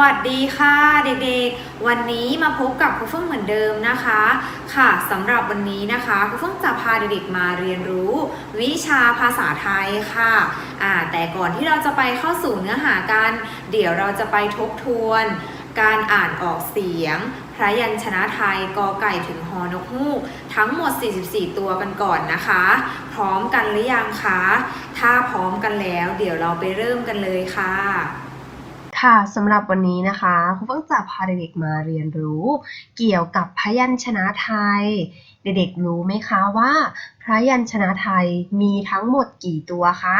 วัสดีค่ะเด็กๆ วันนี้มาพบกับครูเฟื่องเหมือนเดิมนะคะ ค่ะสำหรับวันนี้นะคะครูเฟื่องจะพาเด็กๆมาเรียนรู้ วิชาภาษาไทยค่ะอ่าแต่ก่อนที่เราจะไปเข้าสู่เนื้อหากัน เดี๋ยวเราจะไปทบทวน การอ่านออกเสียง พระยัญชนะไทยกอไก่ถึงฮอนกฮูกทั้งหมด 44 ตัวกันก่อนนะคะ พร้อมกันหรือยังคะ ถ้าพร้อมกันแล้ว เดี๋ยวเราไปเริ่มกันเลยค่ะ ค่ะสำหรับวันนี้นะคะครูเพิ่งจะพาเด็กๆมาเรียนรู้ เกี่ยวกับพยัญชนะไทย เด็กๆรู้ไหมคะว่า พยัญชนะไทยมีทั้งหมดกี่ตัวคะ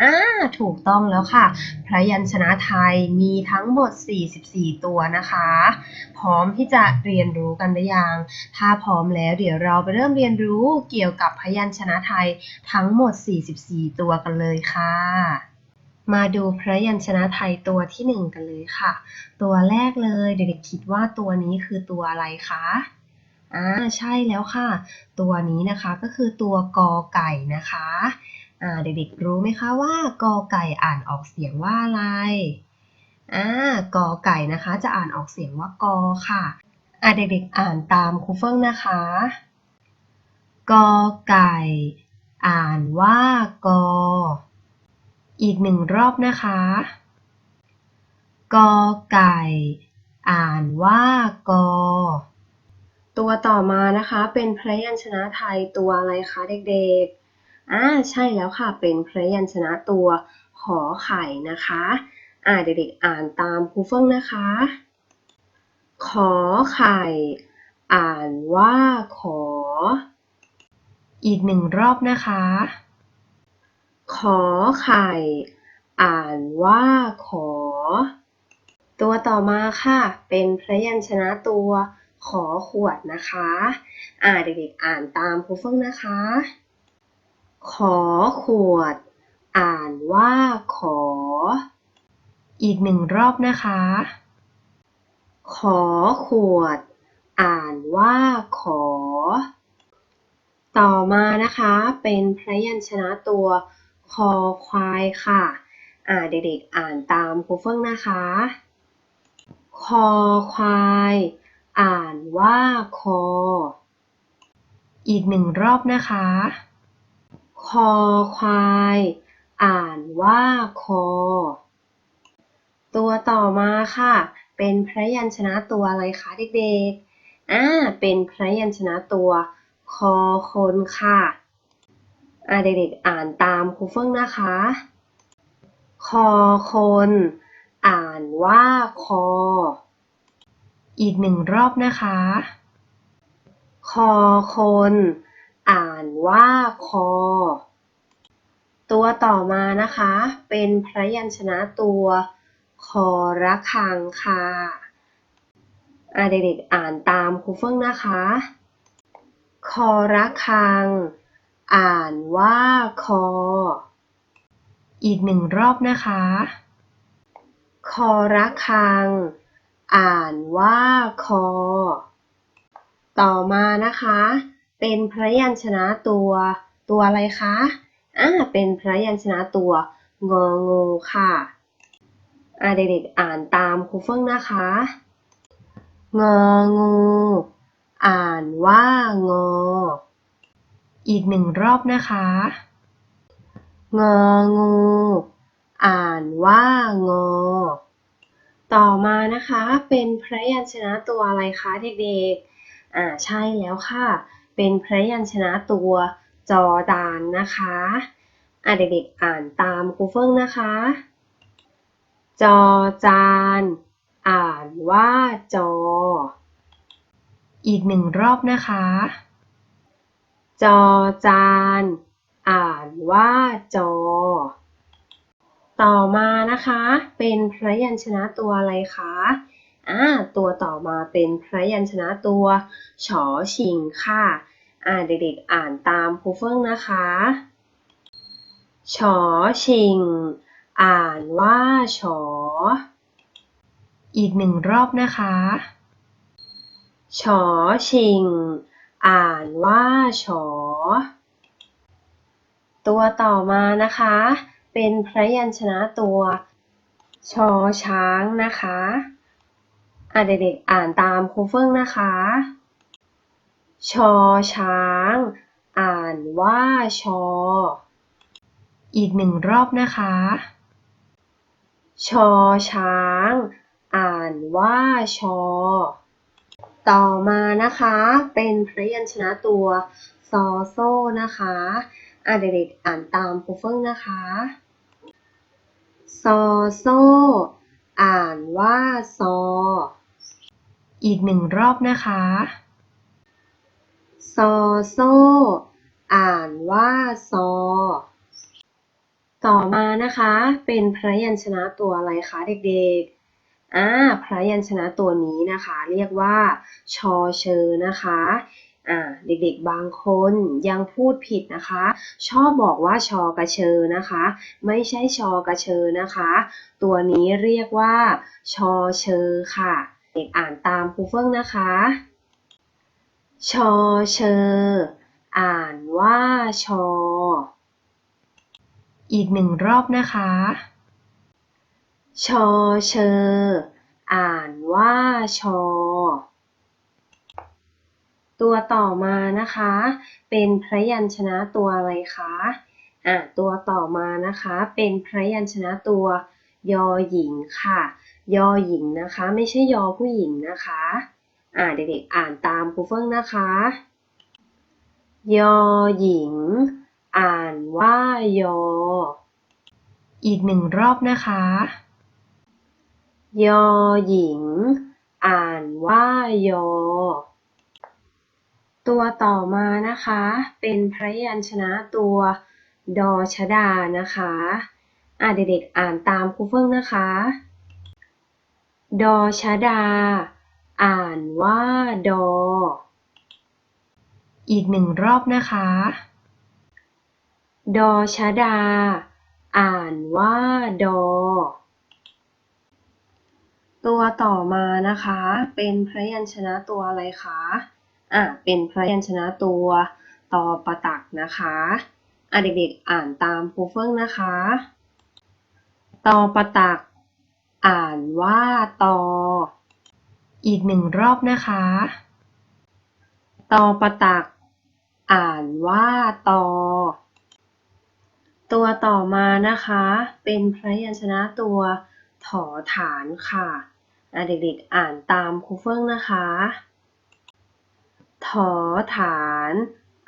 อ่าถูกต้องแล้วค่ะ พยัญชนะไทยมีทั้งหมด 44 ตัวนะคะ พร้อมที่จะเรียนรู้กันหรือยัง ถ้าพร้อมแล้วเดี๋ยวเราไปเริ่มเรียนรู้เกี่ยวกับพยัญชนะไทยทั้งหมด 44 ตัวกันเลยค่ะ มาดูพระยัญชนะไทยตัวที่หนึ่งกันเลยค่ะ ตัวแรกเลยเด็กๆคิดว่าตัวนี้คือตัวอะไรคะอ่าใช่แล้วค่ะ ตัวนี้นะคะก็คือตัวกอไก่นะคะอ่าเด็กๆรู้ไหมคะว่ากอไก่อ่านออกเสียงว่าอะไรอ่ากอไก่นะคะ จะอ่านออกเสียงว่ากอค่ะอ่าเด็กๆอ่านตามครูเฟิ่งนะคะกอไก่ อ่านว่ากอ อีกหนึ่งรอบนะคะ กอไก่ อ่านว่ากอ ตัวต่อมานะคะเป็นพยัญชนะไทยตัวอะไรคะเด็กๆ อ่าใช่แล้วค่ะเป็นพยัญชนะตัวขอไข่นะคะ อ่าเด็กๆอ่านตามครูเฟิ่งนะคะ ขอไข่ อ่านว่าขอ อีกหนึ่งรอบนะคะ ขอไข่ อ่านว่าขอ ตัวต่อมาค่ะ เป็นพยัญชนะตัวขอขวดนะคะ อ่าเด็กๆอ่านตามครูเฟิ่งนะคะ ขอขวด อ่านว่าขอ อีกหนึ่งรอบนะคะ ขอขวด อ่านว่าขอ ต่อมานะคะ เป็นพยัญชนะตัว คอควายค่ะ อ่าเด็กๆอ่านตามครูเฟิ่งนะคะ คอควาย อ่านว่าคอ อีกหนึ่งรอบนะคะ คอควาย อ่านว่าคอ ตัวต่อมาค่ะ เป็นพระยัญชนะตัวอะไรคะเด็กๆอ่าเป็นพระยัญชนะตัวคอคนค่ะ เด็กๆอ่านตามครูเฟิ่งนะคะ คอคน อ่านว่าคอ อีกหนึ่งรอบนะคะ คอคน อ่านว่าคอ ตัวต่อมานะคะ เป็นพระยัญชนะตัวคอระฆังค่ะอาเด็กๆอ่านตามครูเฟิ่งนะคะ คอระฆัง อ่านว่าคอ อีกหนึ่งรอบนะคะ คอระฆัง อ่านว่าคอ ต่อมานะคะ เป็นพระยัญชนะตัวตัวอะไรคะอ่าเป็นพระยัญชนะตัวงองูค่ะอ่าเด็กๆอ่านตามครูเฟิ่งนะคะ งองู อ่านว่างอ อีกหนึ่งรอบนะคะ งองู อ่านว่างอ ต่อมานะคะเป็นพระยัญชนะตัวอะไรคะเด็กๆ อ่าใช่แล้วค่ะ เป็นพระยัญชนะตัวจอดานนะคะอ่าเด็กๆอ่านตามครูเฟิ่งนะคะ จอจาน อ่านว่าจอ อีกหนึ่งรอบนะคะ จอจาน อ่านว่าจอ ต่อมานะคะ เป็นพระยัญชนะตัวอะไรคะอ่าตัวต่อมาเป็นพระยัญชนะตัวฉอชิงค่ะ อ่าเด็กๆอ่านตามครูเฟิ่งนะคะฉอชิง อ่านว่าฉอ อีกหนึ่งรอบนะคะฉอชิง อ่านว่าฉอ ตัวต่อมานะคะ เป็นพยัญชนะตัวชอช้างนะคะอะเด็กๆอ่านตามครูเฟิ่งนะคะ ชอช้าง อ่านว่าชอ อีกหนึ่งรอบนะคะ ชอช้าง อ่านว่าชอ ต่อมานะคะเป็นพยัญชนะตัวซอโซนะคะอะเด็กๆอ่านตามครูเฟิ่งนะคะซอโซอ่านว่าซอ อีกหนึ่งรอบนะคะซอโซอ่านว่าซอ ต่อมานะคะเป็นพยัญชนะตัวอะไรคะเด็กๆ อ่าพยัญชนะตัวนี้นะคะ เรียกว่าชอเชอนะคะอ่าเด็กๆบางคนยังพูดผิดนะคะ ชอบบอกว่าชอกระเชอนะคะ ไม่ใช่ชอกระเชอนะคะ ตัวนี้เรียกว่าชอเชอค่ะ เด็กอ่านตามครูเฟิ่งนะคะ ชอเชอ อ่านว่าชอ อีกหนึ่งรอบนะคะ ชอเชอ อ่านว่าชอ ตัวต่อมานะคะ เป็นพยัญชนะตัวอะไรคะ อะตัวต่อมานะคะ เป็นพยัญชนะตัวยอหญิงค่ะ ยอหญิงนะคะ ไม่ใช่ยอผู้หญิงนะคะ อะเด็กๆอ่านตามครูเฟิ่งนะคะ ยอหญิง อ่านว่ายอ อีกหนึ่งรอบนะคะ ยอหญิง อ่านว่ายอ ตัวต่อมานะคะ เป็นพระยัญชนะตัวดอชดานะคะอะเด็กๆอ่านตามครูเฟิ่งนะคะ ดอชดา อ่านว่าดอ อีกหนึ่งรอบนะคะ ดอชดา อ่านว่าดอ ตัวต่อมานะคะ เป็นพยัญชนะตัวอะไรคะ อะ เป็นพยัญชนะตัวตอประตักนะคะ อะเด็กๆอ่านตามครูเฟิ่งนะคะ ตอประตัก อ่านว่าตอ อีกหนึ่งรอบนะคะ ตอประตัก อ่านว่าตอ ตัวต่อมานะคะ เป็นพยัญชนะตัวถอฐานค่ะ เด็กๆอ่านตามครูเฟิ่งนะคะ ถอฐาน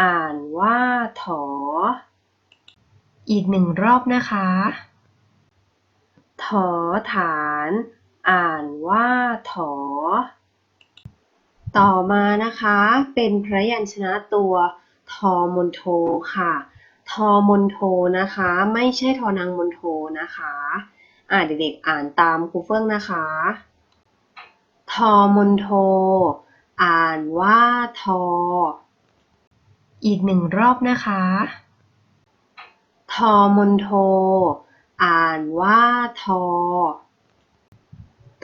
อ่านว่าถอ อีกหนึ่งรอบนะคะ ถอฐาน อ่านว่าถอ ต่อมานะคะ เป็นพระยัญชนะตัวทอมนโทค่ะทอมนโทนะคะ ไม่ใช่ทอนางมนโทนะคะ อ่าเด็กๆอ่านตามครูเฟื่องนะคะ ทอมนโท อ่านว่าทอ อีกหนึ่งรอบนะคะ ทอมนโท อ่านว่าทอ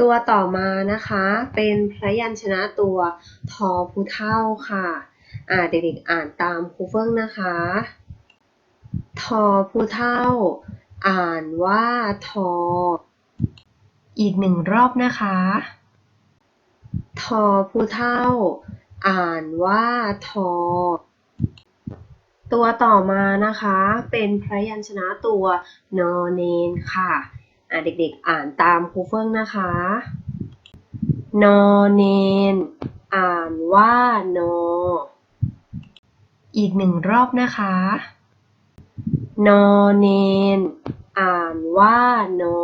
ตัวต่อมานะคะ เป็นพยัญชนะตัวทอผู้เท่าค่ะ อ่าเด็กๆอ่านตามครูเฟื่องนะคะ ทอผู้เท่า อ่านว่าทอ อีกหนึ่งรอบนะคะ ทอผู้เท่า อ่านว่าทอ ตัวต่อมานะคะ เป็นพยัญชนะตัวนอเนนค่ะอะเด็กๆอ่านตามครูเฟิ่งนะคะ นอเนน อ่านว่านออีกหนึ่งรอบนะคะ นอเนน อ่านว่านอ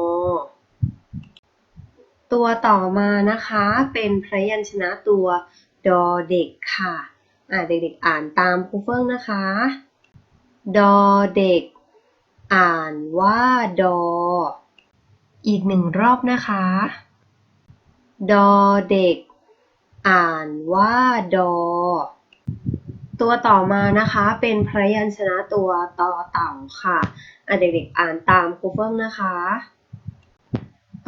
ตัวต่อมานะคะเป็นพยัญชนะตัวดอเด็กค่ะอะเด็กๆอ่านตามครูเฟิ่งนะคะ ดอเด็ก อ่านว่าดอ อีกหนึ่งรอบนะคะ ดอเด็ก อ่านว่าดอ ตัวต่อมานะคะเป็นพยัญชนะตัวต่อเต่าค่ะอะเด็กๆอ่านตามครูเฟิ่งนะคะ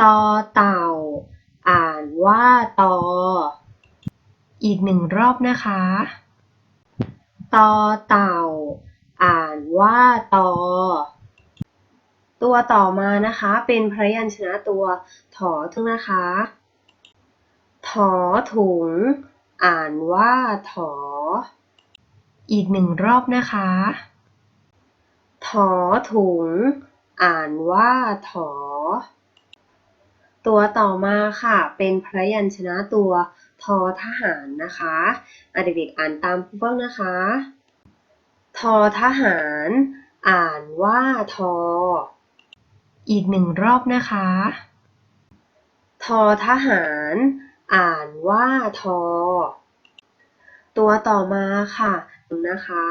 ต่อเต่า อ่านว่าตอ อีกหนึ่งรอบนะคะต่อเต่า อ่านว่าตอ ตัวต่อมานะคะ เป็นพยัญชนะตัวถอทุกนะคะ ถอถุง อ่านว่าถอ อีกหนึ่งรอบนะคะถอถุง อ่านว่าถอ ตัวต่อมาค่ะ เป็นพระยัญชนะตัวทอทหารนะคะอะเด็กๆอ่านตามครูเฟิ่งนะคะ ทอทหาร อ่านว่าทอ อีกหนึ่งรอบนะคะ ทอทหาร อ่านว่าทอ ตัวต่อมาค่ะนะคะ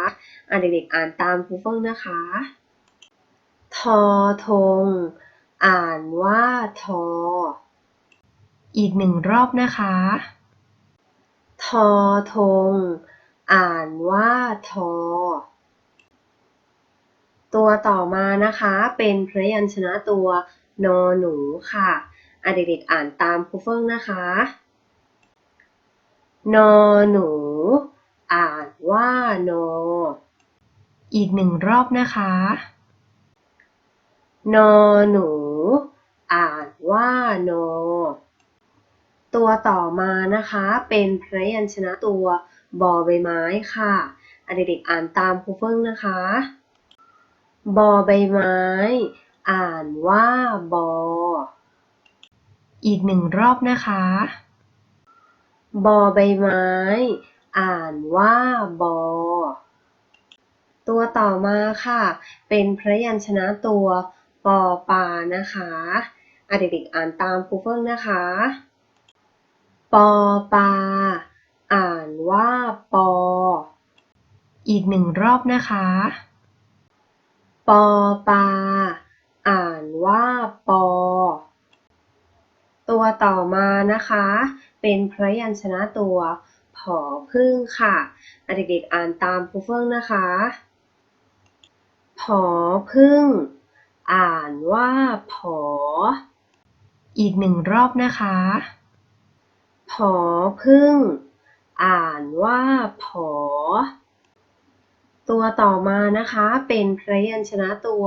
อะเด็กๆอ่านตามครูเฟิ่งนะคะ ทอทง อ่านว่าทอ อีกหนึ่งรอบนะคะ ทอทง อ่านว่าทอ ตัวต่อมานะคะ เป็นพยัญชนะตัวนอหนูค่ะอะเด็กๆอ่านตามครูเฟิ่งนะคะ นอหนู อ่านว่านอ อีกหนึ่งรอบนะคะ นอหนู อ่านว่าโน ตัวต่อมานะคะเป็นพยัญชนะตัวบอใบไม้ค่ะอะเด็กๆอ่านตามครูเฟิ่งนะคะ บอใบไม้ อ่านว่าบอ อีกหนึ่งรอบนะคะ บอใบไม้ อ่านว่าบอ ตัวต่อมาค่ะ เป็นพยัญชนะตัวปอปานะคะ อะเด็กๆอ่านตามครูเฟิ่งนะคะ ปอปา อ่านว่าปอ อีกหนึ่งรอบนะคะ ปอปา อ่านว่าปอ ตัวต่อมานะคะ เป็นพระยัญชนะตัวผอพึ่งค่ะอะเด็กๆอ่านตามครูเฟิ่งนะคะ ผอพึ่ง อ่านว่าผอ อีกหนึ่งรอบนะคะ ผอพึ่ง อ่านว่าผอ ตัวต่อมานะคะเป็นพยัญชนะตัว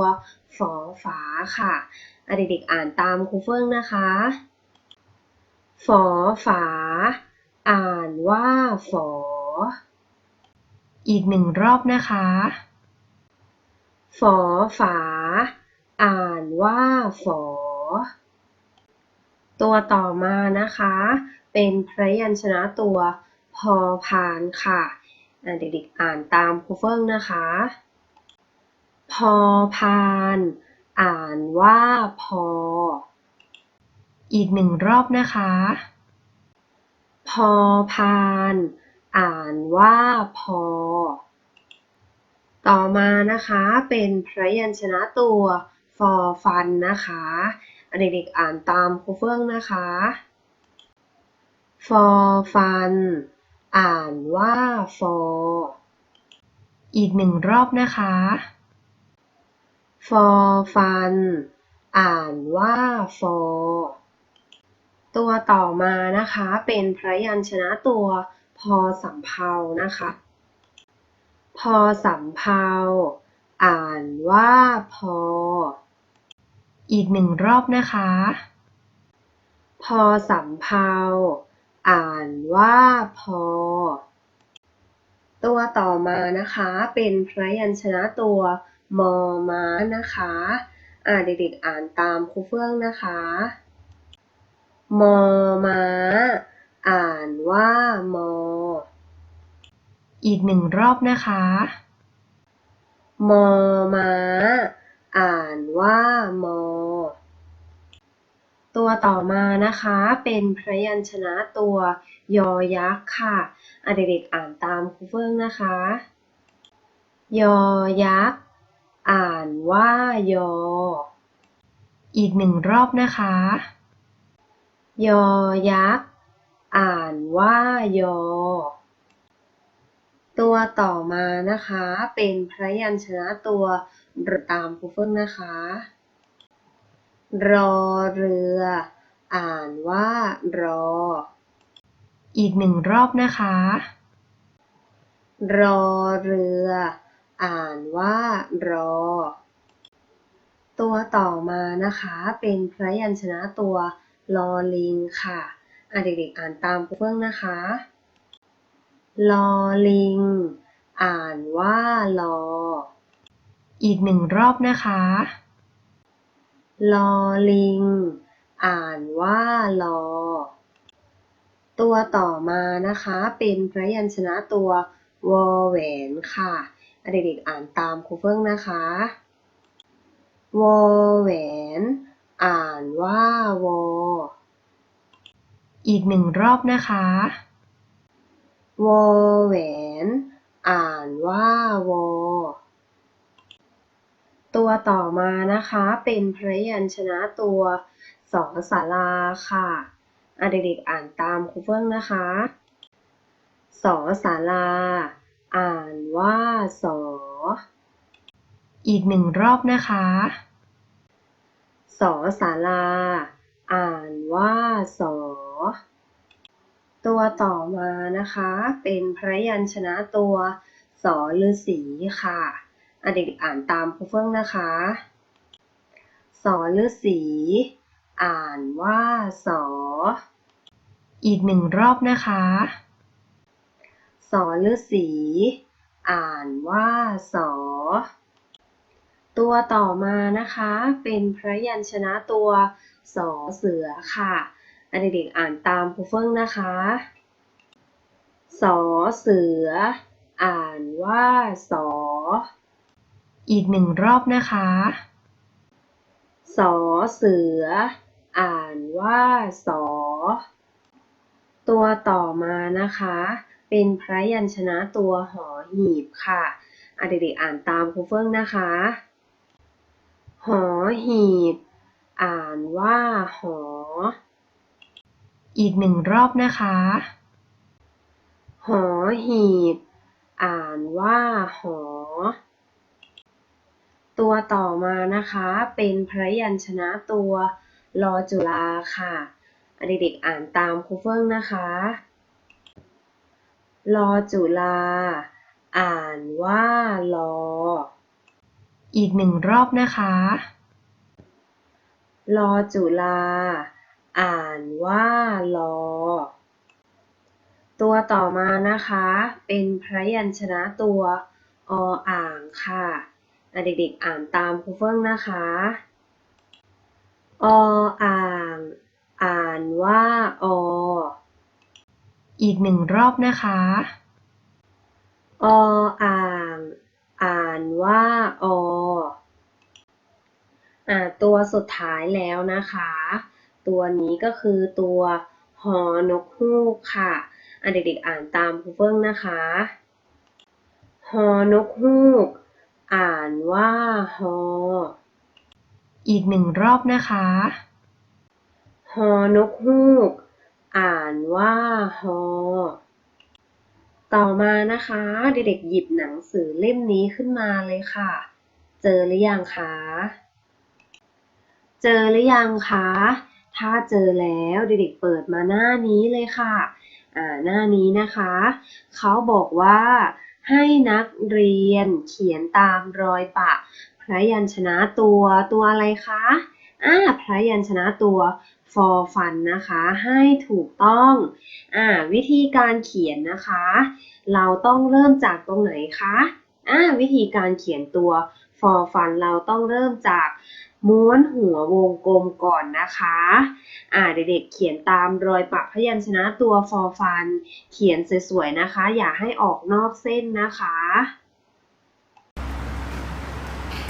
ฝอฝาค่ะอะเด็กๆอ่านตามครูเฟิ่งนะคะ ฝอฝา อ่านว่าฝอ อีกหนึ่งรอบนะคะ ฝอฝา อ่านว่าฝอ ตัวต่อมานะคะ เป็นพยัญชนะตัวพอพานค่ะเด็กๆอ่านตามครูเฟิ่งนะคะ พอพาน อ่านว่าพอ อีกหนึ่งรอบนะคะ พอพาน อ่านว่าพอ ต่อมานะคะเป็นพยัญชนะตัวฟอฟันนะคะ เด็กๆอ่านตามครูเฟื่องนะคะฟอฟันอ่านว่าฟออีกหนึ่งรอบนะคะฟอฟันอ่านว่าฟอตัวต่อมานะคะเป็นพระยัญชนะตัวพอสำเภานะคะ พอสำเภาอ่านว่าพอ อีกหนึ่งรอบนะคะ พอสำเภาอ่านว่าพอ ตัวต่อมานะคะเป็นพยัญชนะตัวมอม้านะคะอ่าเด็กๆอ่านตามครูเฟื่องนะคะ มอม้า อ่านว่ามอ อีกหนึ่งรอบนะคะ มอม้า อ่านว่ามอ ตัวต่อมานะคะเป็นพยัญชนะตัวยอยักษ์ค่ะอะเด็กๆอ่านตามครูเฟื่องนะคะ ยอยักษ์อ่านว่ายอ อีกหนึ่งรอบนะคะ ยอยักษ์อ่านว่ายอ ตัวต่อมานะคะ เป็นพยัญชนะตัว ตามครูเฟิ่งนะคะ รอเรือ อ่านว่ารอ อีกหนึ่งรอบนะคะ รอเรือ อ่านว่ารอ ตัวต่อมานะคะเป็นพยัญชนะตัวลอลิงค่ะอะเด็กๆอ่านตามครูเฟื่งนะคะ ลอลิง อ่านว่าลอ อีกหนึ่งรอบนะคะ ลอลิง อ่านว่าลอ ตัวต่อมานะคะ เป็นพระยัญชนะตัววอแหวนค่ะอะ เด็กๆอ่านตามครูเฟื่องนะคะ วอแหวน อ่านว่าวอ อีกหนึ่งรอบนะคะ วอแหวน อ่านว่าวอ ตัวต่อมานะคะเป็นพยัญชนะตัวสอสาราค่ะอะเด็กๆอ่านตามครูเฟื่องนะคะสอสาราอ่านว่าสอ อีกหนึ่งรอบนะคะสอสาราอ่านว่าสอ ตัวต่อมานะคะ เป็นพยัญชนะตัวสอฤาษีค่ะ เด็กๆอ่านตามครูเฟื่องนะคะสอฤาษีอ่านว่าสอ อีกหนึ่งรอบนะคะสอฤาษีอ่านว่าสอ ตัวต่อมานะคะ เป็นพระยัญชนะตัวสอเสือค่ะอะเด็กๆอ่านตามครูเฟื่องนะคะสอเสือ อ่านว่าสอ อีกหนึ่งรอบนะคะ สอเสือ อ่านว่าสอ ตัวต่อมานะคะ เป็นพระยัญชนะตัวหอหีบค่ะอะเด็กๆอ่านตามครูเฟื่องนะคะ หอหีบ อ่านว่าหอ อีกหนึ่งรอบนะคะ หอหีบ อ่านว่าหอ ตัวต่อมานะคะเป็นพระยัญชนะตัวลอจุลาค่ะ เด็กๆอ่านตามครูเฟื่องนะคะลอจุลา อ่านว่าลออีกหนึ่งรอบนะคะลอจุลา อ่านว่าลอตัวต่อมานะคะ เป็นพระยัญชนะตัวออ่างค่ะ เด็กๆอ่านตามครูเฟื่องนะคะออ่างอ่านว่าออีกหนึ่งรอบนะคะออ่างอ่านว่าออ่าตัวสุดท้ายแล้วนะคะ ตัวนี้ก็คือตัวหอนกฮูกค่ะอะเด็กๆอ่านตามครูเฟื่องนะคะหอนกฮูก อ่านว่าฮอ อีกหนึ่งรอบนะคะฮอนกฮูก อ่านว่าฮอ ต่อมานะคะ เด็กๆหยิบหนังสือเล่มนี้ขึ้นมาเลยค่ะ เจอหรือยังคะ เจอหรือยังคะ ถ้าเจอแล้วเด็กๆเปิดมาหน้านี้เลยค่ะ อ่าหน้านี้นะคะ เขาบอกว่า ให้นักเรียนเขียนตามรอยปะพระยัญชนะตัวตัวอะไรคะอ่าพระยัญชนะตัวฟอฟันนะคะให้ถูกต้องอ่าวิธีการเขียนนะคะ เราต้องเริ่มจากตรงไหนคะอ่าวิธีการเขียนตัวฟอฟันเราต้องเริ่มจาก ม้วนหัววงกลมก่อนนะคะ อ่าเด็กๆเขียนตามรอยปะพยัญชนะตัวฟอฟัน เขียนสวยๆนะคะ อย่าให้ออกนอกเส้นนะคะ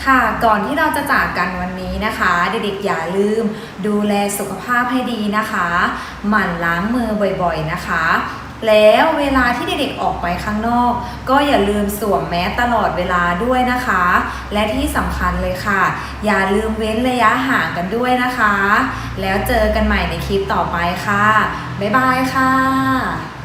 ค่ะก่อนที่เราจะจากกันวันนี้นะคะ เด็กๆอย่าลืมดูแลสุขภาพให้ดีนะคะ หมั่นล้างมือบ่อยๆนะคะ แล้วเวลาที่เด็กๆออกไปข้างนอก ก็อย่าลืมสวมแมสตลอดเวลาด้วยนะคะ และที่สำคัญเลยค่ะ อย่าลืมเว้นระยะห่างกันด้วยนะคะ แล้วเจอกันใหม่ในคลิปต่อไปค่ะ บ๊ายบายค่ะ